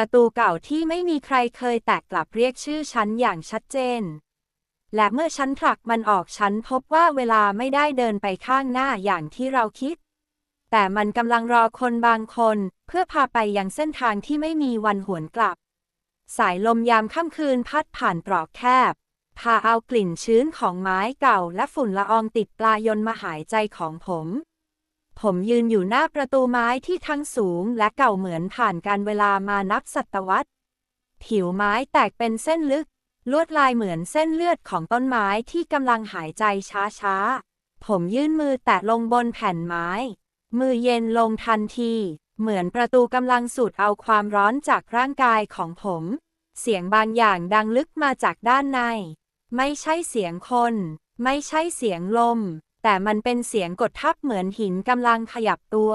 ประตูเก่าที่ไม่มีใครเคยแตะกลับเรียกชื่อฉันอย่างชัดเจน และเมื่อฉันผลักมันออกฉันพบว่าเวลาไม่ได้เดินไปข้างหน้าอย่างที่เราคิด แต่มันกำลังรอคนบางคน เพื่อพาไปยังเส้นทางที่ไม่มีวันหวนกลับ สายลมยามค่ำคืนพัดผ่านตรอกแคบ พาเอากลิ่นชื้นของไม้เก่าและฝุ่นละอองติดปลายนมาหายใจของผม ผมยืนอยู่หน้าประตูไม้ที่ทั้งสูงและเก่าเหมือนผ่านการเวลามานับศตวรรษ ผิวไม้แตกเป็นเส้นลึก ลวดลายเหมือนเส้นเลือดของต้นไม้ที่กำลังหายใจช้าๆ ผมยื่นมือแตะลงบนแผ่นไม้ มือเย็นลงทันที เหมือนประตูกำลังสูดเอาความร้อนจากร่างกายของผม เสียงบางอย่างดังลึกมาจากด้านใน ไม่ใช่เสียงคน ไม่ใช่เสียงลม แต่มันเป็นเสียงกดทับเหมือนหินกำลังขยับตัว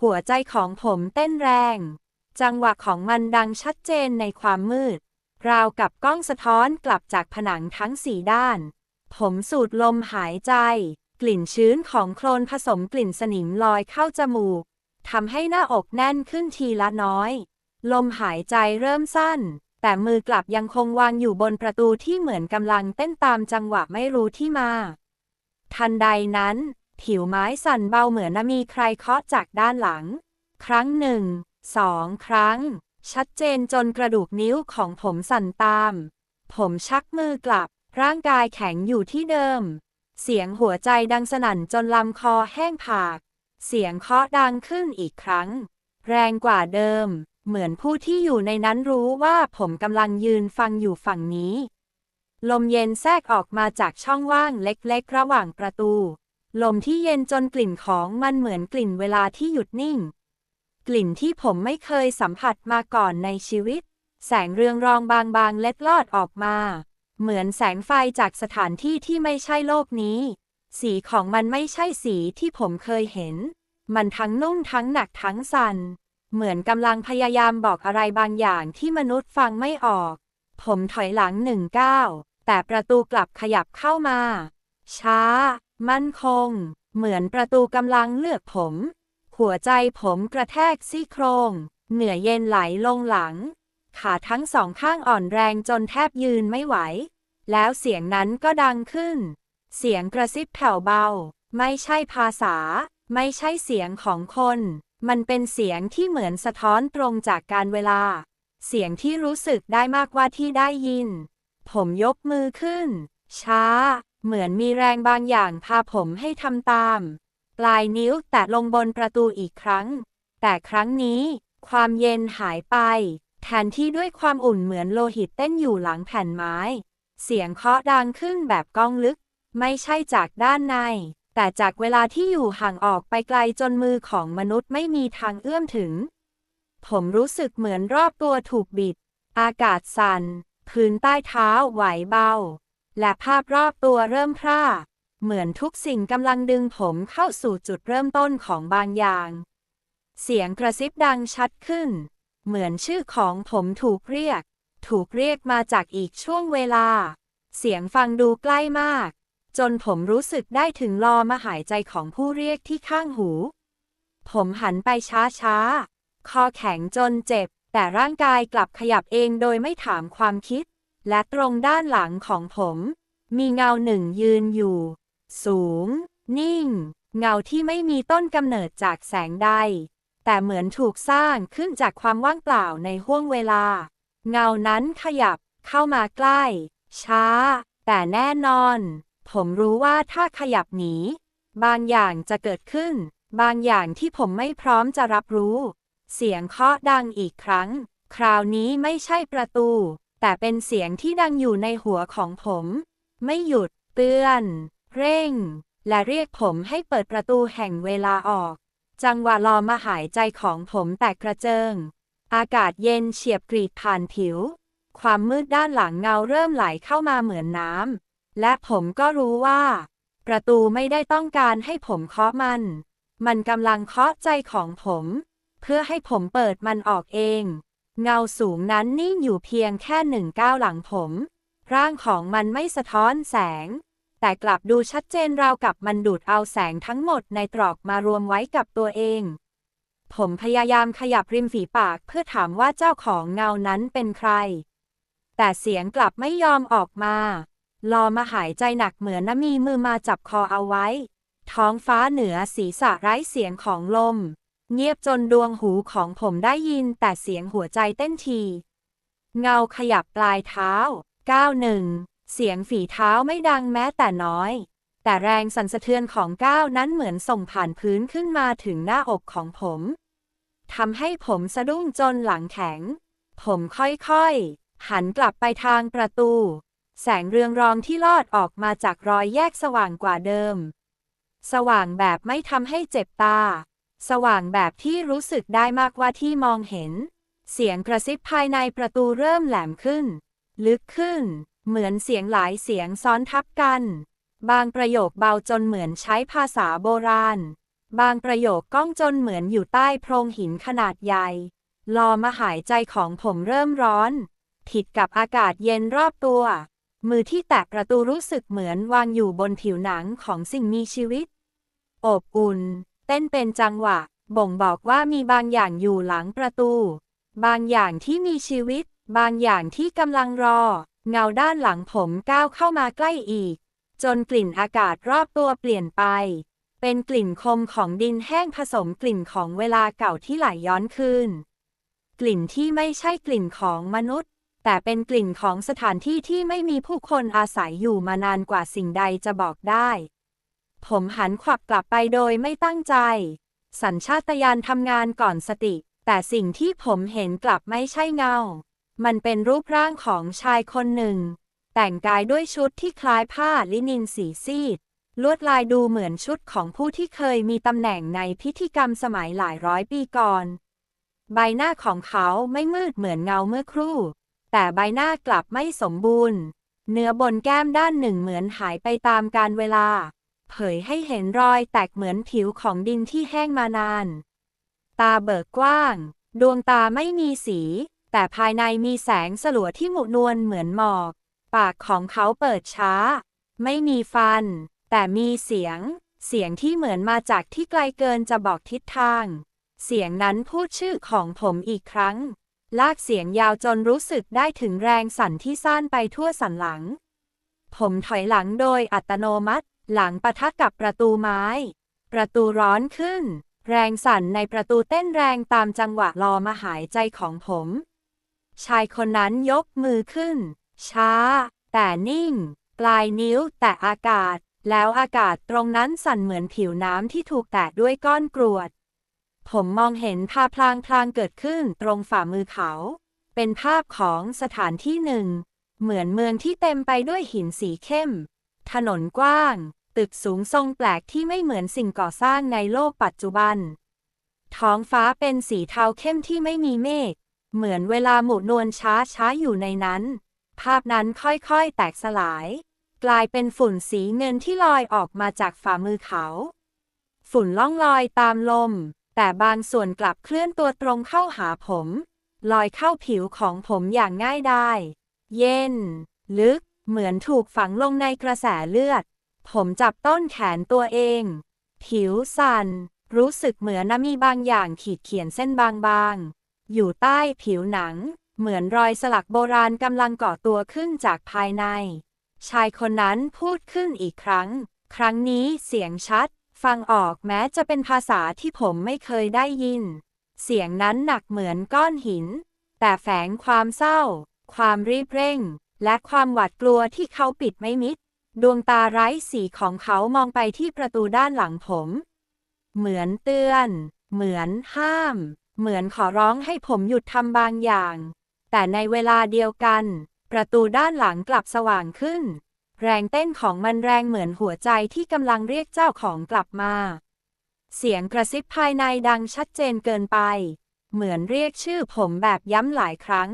หัวใจของผมเต้นแรง จังหวะของมันดังชัดเจนในความมืด ราวกับกล้องสะท้อนกลับจากผนังทั้งสี่ด้าน ผมสูดลมหายใจ กลิ่นชื้นของโคลนผสมกลิ่นสนิมลอยเข้าจมูกทำให้หน้าอกแน่นขึ้นทีละน้อย ลมหายใจเริ่มสั้น แต่มือกลับยังคงวางอยู่บนประตูที่เหมือนกำลังเต้นตามจังหวะไม่รู้ที่มา ทันใดนั้น ผิวไม้สั่นเบาเหมือนมีใครเคาะจากด้านหลัง ครั้งหนึ่ง สองครั้ง ชัดเจนจนกระดูกนิ้วของผมสั่นตาม ผมชักมือกลับ ร่างกายแข็งอยู่ที่เดิม เสียงหัวใจดังสนั่นจนลำคอแห้งผาก เสียงเคาะดังขึ้นอีกครั้ง แรงกว่าเดิม เหมือนผู้ที่อยู่ในนั้นรู้ว่าผมกำลังยืนฟังอยู่ฝั่งนี้ ลมเย็นแทรกออกมาจากช่องว่างเล็กๆ ระหว่างประตู ลมที่เย็นจนกลิ่นของมันเหมือนกลิ่นเวลาที่หยุดนิ่ง กลิ่นที่ผมไม่เคยสัมผัสมาก่อนในชีวิต แสงเรืองรองบางๆ เล็ดลอดออกมา เหมือนแสงไฟจากสถานที่ที่ไม่ใช่โลกนี้ สีของมันไม่ใช่สีที่ผมเคยเห็น มันทั้งนุ่มทั้งหนักทั้งสัน่น เหมือนกำลังพยายามบอกอะไรบางอย่างที่มนุษย์ฟังไม่ออก ผมถอยหลังหนึ่งก้าว แต่ประตูกลับขยับเข้ามา ช้า มั่นคง เหมือนประตูกำลังเลือกผม หัวใจผมกระแทกซี่โครง เหนื่อยเย็นไหลลงหลัง ขาทั้งสองข้างอ่อนแรงจนแทบยืนไม่ไหว แล้วเสียงนั้นก็ดังขึ้น เสียงกระซิบแผ่วเบา ไม่ใช่ภาษา ไม่ใช่เสียงของคน มันเป็นเสียงที่เหมือนสะท้อนตรงจากการเวลา เสียงที่รู้สึกได้มากกว่าที่ได้ยิน ผมยกมือขึ้น ช้า เหมือนมีแรงบางอย่างพาผมให้ทำตาม ปลายนิ้วแตะลงบนประตูอีกครั้ง แต่ครั้งนี้ ความเย็นหายไป แทนที่ด้วยความอุ่นเหมือนโลหิตเต้นอยู่หลังแผ่นไม้ เสียงเคาะดังขึ้นแบบก้องลึก ไม่ใช่จากด้านใน แต่จากเวลาที่อยู่ห่างออกไปไกลจนมือของมนุษย์ไม่มีทางเอื้อมถึง ผมรู้สึกเหมือนรอบตัวถูกบิด อากาศสั่น พื้นใต้เท้าไหวเบา และภาพรอบตัวเริ่มพร่า เหมือนทุกสิ่งกำลังดึงผมเข้าสู่จุดเริ่มต้นของบางอย่าง เสียงกระซิบดังชัดขึ้น เหมือนชื่อของผมถูกเรียก ถูกเรียกมาจากอีกช่วงเวลา เสียงฟังดูใกล้มาก จนผมรู้สึกได้ถึงลอมาหายใจของผู้เรียกที่ข้างหู ผมหันไปช้าๆ คอแข็งจนเจ็บ แต่ร่างกายกลับขยับเองโดยไม่ถามความคิด และตรงด้านหลังของผม มีเงาหนึ่งยืนอยู่ สูง นิ่ง เงาที่ไม่มีต้นกำเนิดจากแสงใด แต่เหมือนถูกสร้างขึ้นจากความว่างเปล่าในห้วงเวลา เงานั้นขยับเข้ามาใกล้ ช้า แต่แน่นอน ผมรู้ว่าถ้าขยับหนี บางอย่างจะเกิดขึ้น บางอย่างที่ผมไม่พร้อมจะรับรู้ เสียงเคาะดังอีกครั้ง คราวนี้ไม่ใช่ประตู แต่เป็นเสียงที่ดังอยู่ในหัวของผม ไม่หยุด เตือน เร่ง และเรียกผมให้เปิดประตูแห่งเวลาออก จังหวะรอมาหายใจของผมแตกกระเจิง อากาศเย็นเฉียบกรีดผ่านผิว ความมืดด้านหลังเงาเริ่มไหลเข้ามาเหมือนน้ำ และผมก็รู้ว่า ประตูไม่ได้ต้องการให้ผมเคาะมัน มันกำลังเคาะใจของผม เพื่อให้ผมเปิดมันออกเอง เงาสูงนั้นนิ่งอยู่เพียงแค่หนึ่งก้าวหลังผม ร่างของมันไม่สะท้อนแสง แต่กลับดูชัดเจนราวกับมันดูดเอาแสงทั้งหมดในตรอกมารวมไว้กับตัวเอง ผมพยายามขยับริมฝีปากเพื่อถามว่าเจ้าของเงานั้นเป็นใคร แต่เสียงกลับไม่ยอมออกมา ลอมาหายใจหนักเหมือนน้ำมีมือมาจับคอเอาไว้ ท้องฟ้าเหนือศีรษะไร้เสียงของลม เงียบจนดวงหูของผมได้ยินแต่เสียงหัวใจเต้นที เงาขยับปลายเท้าก้าวหนึ่งเสียงฝีเท้าไม่ดังแม้แต่น้อย แต่แรงสั่นสะเทือนของก้าวนั้นเหมือนส่งผ่านพื้นขึ้นมาถึงหน้าอกของผมทำให้ผมสะดุ้งจนหลังแข็ง ผมค่อยๆ หันกลับไปทางประตู แสงเรืองรองที่ลอดออกมาจากรอยแยกสว่างกว่าเดิม สว่างแบบไม่ทำให้เจ็บตา สว่างแบบที่รู้สึกได้มากว่าที่มองเห็น เสียงกระซิบภายในประตูเริ่มแหลมขึ้น ลึกขึ้น เหมือนเสียงหลายเสียงซ้อนทับกัน บางประโยคเบาจนเหมือนใช้ภาษาโบราณ บางประโยคก้องจนเหมือนอยู่ใต้โพรงหินขนาดใหญ่ ลอมาหายใจของผมเริ่มร้อน ผิดกับอากาศเย็นรอบตัว มือที่แตะประตูรู้สึกเหมือนวางอยู่บนผิวหนังของสิ่งมีชีวิต อบอุ่น เต้นเป็นจังหวะ บ่งบอกว่ามีบางอย่างอยู่หลังประตู บางอย่างที่มีชีวิต บางอย่างที่กำลังรอ เงาด้านหลังผมก้าวเข้ามาใกล้อีก จนกลิ่นอากาศรอบตัวเปลี่ยนไป เป็นกลิ่นคมของดินแห้งผสมกลิ่นของเวลาเก่าที่ไหลย้อนคืนกลิ่นที่ไม่ใช่กลิ่นของมนุษย์ แต่เป็นกลิ่นของสถานที่ที่ไม่มีผู้คนอาศัยอยู่มานานกว่าสิ่งใดจะบอกได้ ผมหันขวับกลับไปโดยไม่ตั้งใจ สัญชาตญาณทำงานก่อนสติ แต่สิ่งที่ผมเห็นกลับไม่ใช่เงา มันเป็นรูปร่างของชายคนหนึ่ง แต่งกายด้วยชุดที่คล้ายผ้าลินินสีซีด ลวดลายดูเหมือนชุดของผู้ที่เคยมีตำแหน่งในพิธีกรรมสมัยหลายร้อยปีก่อน ใบหน้าของเขาไม่มืดเหมือนเงาเมื่อครู่ แต่ใบหน้ากลับไม่สมบูรณ์ เนื้อบนแก้มด้านหนึ่งเหมือนหายไปตามกาลเวลา เผยให้เห็นรอยแตกเหมือนผิวของดินที่แห้งมานาน ตาเบิกกว้าง ดวงตาไม่มีสี แต่ภายในมีแสงสลัวที่หมุนวลเหมือนหมอก ปากของเขาเปิดช้า ไม่มีฟัน แต่มีเสียง เสียงที่เหมือนมาจากที่ไกลเกินจะบอกทิศทาง เสียงนั้นพูดชื่อของผมอีกครั้ง ลากเสียงยาวจนรู้สึกได้ถึงแรงสั่นที่ซ่านไปทั่วสันหลัง ผมถอยหลังโดยอัตโนมัติ หลังปะทะกับประตูไม้ ประตูร้อนขึ้น แรงสั่นในประตูเต้นแรงตามจังหวะรอมาหายใจของผม ชายคนนั้นยกมือขึ้น ช้า แต่นิ่ง ปลายนิ้วแตะอากาศ แล้วอากาศตรงนั้นสั่นเหมือนผิวน้ำที่ถูกแตะด้วยก้อนกรวด ผมมองเห็นภาพพลางพลางเกิดขึ้นตรงฝ่ามือเขา เป็นภาพของสถานที่หนึ่ง เหมือนเมืองที่เต็มไปด้วยหินสีเข้ม ถนนกว้าง ตึกสูงทรงแปลกที่ไม่เหมือนสิ่งก่อสร้างในโลกปัจจุบัน ท้องฟ้าเป็นสีเทาเข้มที่ไม่มีเมฆ เหมือนเวลาหมุนนวลช้าช้าๆอยู่ในนั้น ภาพนั้นค่อยๆ แตกสลาย กลายเป็นฝุ่นสีเงินที่ลอยออกมาจากฝ่ามือเขา ฝุ่นล่องลอยตามลม แต่บางส่วนกลับเคลื่อนตัวตรงเข้าหาผม ลอยเข้าผิวของผมอย่างง่ายดายเย็น ลึกเหมือนถูกฝังลงในกระแสเลือด ผมจับต้นแขนตัวเอง ผิวสั่น รู้สึกเหมือนมีบางอย่างขีดเขียนเส้นบางๆ อยู่ใต้ผิวหนัง เหมือนรอยสลักโบราณกำลังก่อตัวขึ้นจากภายใน ชายคนนั้นพูดขึ้นอีกครั้ง ครั้งนี้เสียงชัด ฟังออกแม้จะเป็นภาษาที่ผมไม่เคยได้ยิน เสียงนั้นหนักเหมือนก้อนหิน แต่แฝงความเศร้า ความรีบเร่ง และความหวาดกลัวที่เขาปิดไม่มิด ดวงตาไร้สีของเขามองไปที่ประตูด้านหลังผม เหมือนเตือน เหมือนห้าม เหมือนขอร้องให้ผมหยุดทำบางอย่าง แต่ในเวลาเดียวกัน ประตูด้านหลังกลับสว่างขึ้น แรงเต้นของมันแรงเหมือนหัวใจที่กำลังเรียกเจ้าของกลับมา เสียงกระซิบภายในดังชัดเจนเกินไป เหมือนเรียกชื่อผมแบบย้ำหลายครั้ง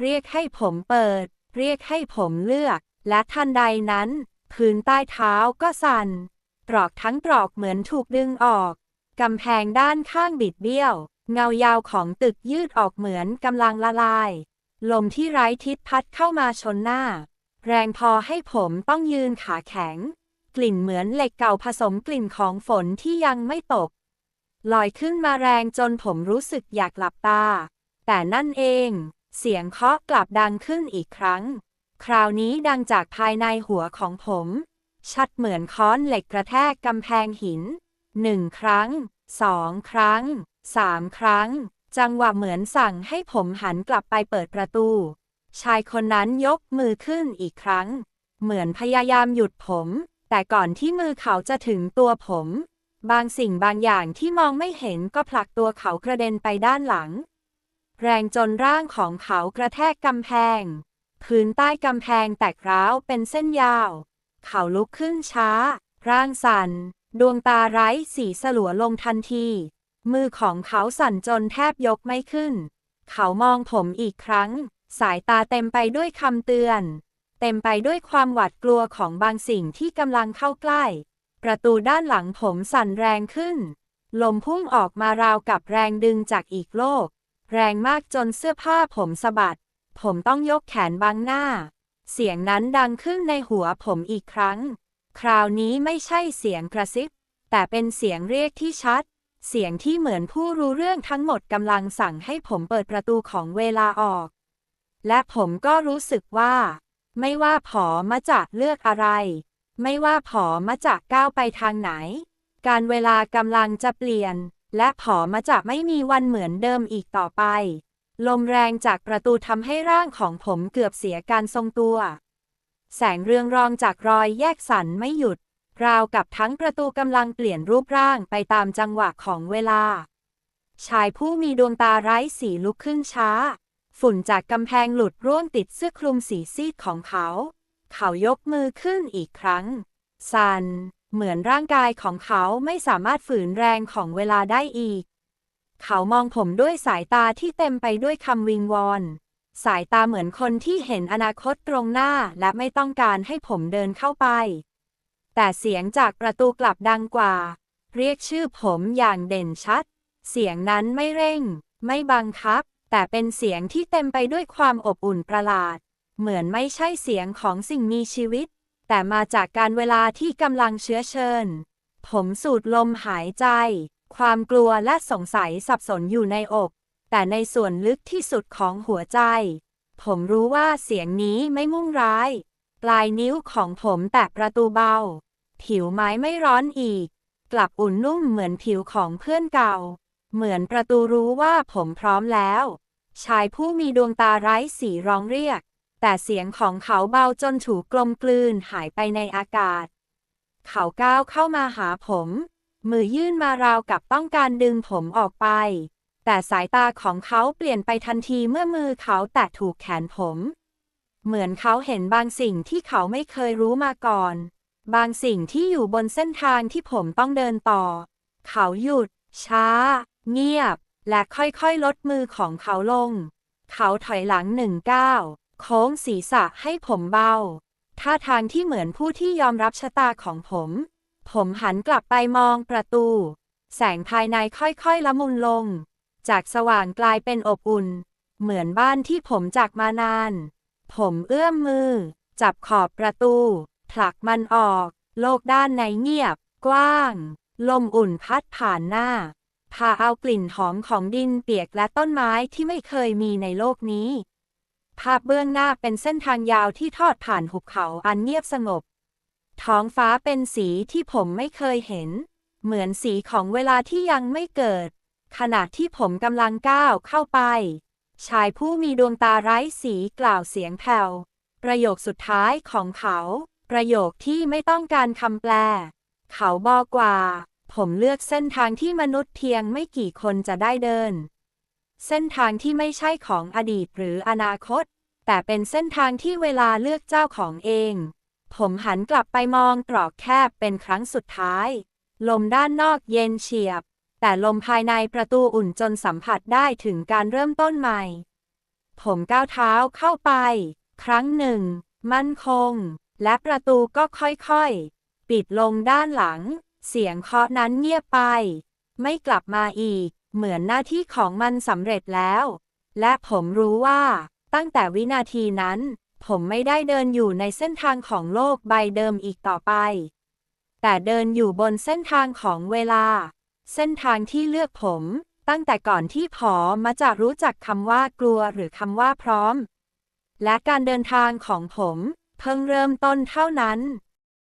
เรียกให้ผมเปิด เรียกให้ผมเลือก และทันใดนั้น พื้นใต้เท้าก็สั่น ตรอกทั้งตรอกเหมือนถูกดึงออก กำแพงด้านข้างบิดเบี้ยว เงายาวของตึกยืดออกเหมือนกำลังละลาย ลมที่ไร้ทิศพัดเข้ามาชนหน้า แรงพอให้ผมต้องยืนขาแข็ง กลิ่นเหมือนเหล็กเก่าผสมกลิ่นของฝนที่ยังไม่ตก ลอยขึ้นมาแรงจนผมรู้สึกอยากหลับตา แต่นั่นเอง เสียงเคาะกลับดังขึ้นอีกครั้ง คราวนี้ดังจากภายในหัวของผม ชัดเหมือนค้อนเหล็กกระแทกกำแพงหินหนึ่งครั้งสองครั้งสามครั้ง จังหวะเหมือนสั่งให้ผมหันกลับไปเปิดประตู ชายคนนั้นยกมือขึ้นอีกครั้ง เหมือนพยายามหยุดผม แต่ก่อนที่มือเขาจะถึงตัวผม บางสิ่งบางอย่างที่มองไม่เห็นก็ผลักตัวเขากระเด็นไปด้านหลัง แรงจนร่างของเขากระแทกกำแพง พื้นใต้กำแพงแตกร้าวเป็นเส้นยาว เขาลุกขึ้นช้า ร่างสั่น ดวงตาไร้สีสลัวลงทันที มือของเขาสั่นจนแทบยกไม่ขึ้น เขามองผมอีกครั้ง สายตาเต็มไปด้วยคำเตือน เต็มไปด้วยความหวาดกลัวของบางสิ่งที่กำลังเข้าใกล้ ประตูด้านหลังผมสั่นแรงขึ้น ลมพุ่งออกมาราวกับแรงดึงจากอีกโลก แรงมากจนเสื้อผ้าผมสะบัด ผมต้องยกแขนบังหน้า เสียงนั้นดังขึ้นในหัวผมอีกครั้ง คราวนี้ไม่ใช่เสียงกระซิบ แต่เป็นเสียงเรียกที่ชัด เสียงที่เหมือนผู้รู้เรื่องทั้งหมดกำลังสั่งให้ผมเปิดประตูของเวลาออก และผมก็รู้สึกว่า ไม่ว่าผอมาจะเลือกอะไร ไม่ว่าผอมาจะก้าวไปทางไหน การเวลากำลังจะเปลี่ยน และผอมาจะไม่มีวันเหมือนเดิมอีกต่อไป ลมแรงจากประตูทำให้ร่างของผมเกือบเสียการทรงตัว แสงเรืองรองจากรอยแยกสันไม่หยุด ราวกับทั้งประตูกำลังเปลี่ยนรูปร่างไปตามจังหวะของเวลา ชายผู้มีดวงตาไร้สีลุกขึ้นช้า ฝุ่นจากกำแพงหลุดร่วงติดเสื้อคลุมสีซีดของเขา เขายกมือขึ้นอีกครั้ง สัน เหมือนร่างกายของเขาไม่สามารถฝืนแรงของเวลาได้อีก เขามองผมด้วยสายตาที่เต็มไปด้วยคำวิงวอน สายตาเหมือนคนที่เห็นอนาคตตรงหน้าและไม่ต้องการให้ผมเดินเข้าไป แต่เสียงจากประตูกลับดังกว่า เรียกชื่อผมอย่างเด่นชัด เสียงนั้นไม่เร่ง ไม่บังคับ แต่เป็นเสียงที่เต็มไปด้วยความอบอุ่นประหลาด เหมือนไม่ใช่เสียงของสิ่งมีชีวิต แต่มาจากการเวลาที่กำลังเชื้อเชิญ ผมสูดลมหายใจ ความกลัวและสงสัยสับสนอยู่ในอก แต่ในส่วนลึกที่สุดของหัวใจ ผมรู้ว่าเสียงนี้ไม่มุ่งร้าย ปลายนิ้วของผมแตะประตูเบา ผิวไม้ไม่ร้อนอีก กลับอุ่นนุ่มเหมือนผิวของเพื่อนเก่า เหมือนประตูรู้ว่าผมพร้อมแล้ว ชายผู้มีดวงตาไร้สีร้องเรียก แต่เสียงของเขาเบาจนถูกกลมกลืนหายไปในอากาศ เขาก้าวเข้ามาหาผม มือยื่นมาราวกับต้องการดึงผมออกไป แต่สายตาของเขาเปลี่ยนไปทันทีเมื่อมือเขาแตะถูกแขนผม เหมือนเขาเห็นบางสิ่งที่เขาไม่เคยรู้มาก่อน บางสิ่งที่อยู่บนเส้นทางที่ผมต้องเดินต่อ เขาหยุด ช้า เงียบ และค่อยๆ ลดมือของเขาลง เขาถอยหลังหนึ่งก้าวโค้งศีรษะให้ผมเบาท่าทางที่เหมือนผู้ที่ยอมรับชะตาของผม ผมหันกลับไปมองประตู แสงภายในค่อยๆละมุนลง จากสว่างกลายเป็นอบอุ่น เหมือนบ้านที่ผมจากมานาน ผมเอื้อมมือ จับขอบประตู ผลักมันออก โลกด้านในเงียบ กว้าง ลมอุ่นพัดผ่านหน้า พาเอากลิ่นหอมของดินเปียกและต้นไม้ที่ไม่เคยมีในโลกนี้ ภาพเบื้องหน้าเป็นเส้นทางยาวที่ทอดผ่านหุบเขาอันเงียบสงบ ท้องฟ้าเป็นสีที่ผมไม่เคยเห็น เหมือนสีของเวลาที่ยังไม่เกิด ขณะที่ผมกำลังก้าวเข้าไป ชายผู้มีดวงตาไร้สีกล่าวเสียงแผ่ว ประโยคสุดท้ายของเขา ประโยคที่ไม่ต้องการคำแปล เขาบอกว่า ผมเลือกเส้นทางที่มนุษย์เพียงไม่กี่คนจะได้เดิน เส้นทางที่ไม่ใช่ของอดีตหรืออนาคต แต่เป็นเส้นทางที่เวลาเลือกเจ้าของเอง ผมหันกลับไปมองตรอกแคบเป็นครั้งสุดท้าย ลมด้านนอกเย็นเฉียบ แต่ลมภายในประตูอุ่นจนสัมผัสได้ถึงการเริ่มต้นใหม่ ผมก้าวเท้าเข้าไป ครั้งหนึ่ง มั่นคง และประตูก็ค่อยๆ ปิดลงด้านหลัง เสียงเคาะนั้นเงียบไป ไม่กลับมาอีก เหมือนหน้าที่ของมันสำเร็จแล้ว และผมรู้ว่า ตั้งแต่วินาทีนั้น ผมไม่ได้เดินอยู่ในเส้นทางของโลกใบเดิมอีกต่อไป แต่เดินอยู่บนเส้นทางของเวลา เส้นทางที่เลือกผม ตั้งแต่ก่อนที่ผอมาจะรู้จักคำว่ากลัวหรือคำว่าพร้อม และการเดินทางของผม เพิ่งเริ่มต้นเท่านั้น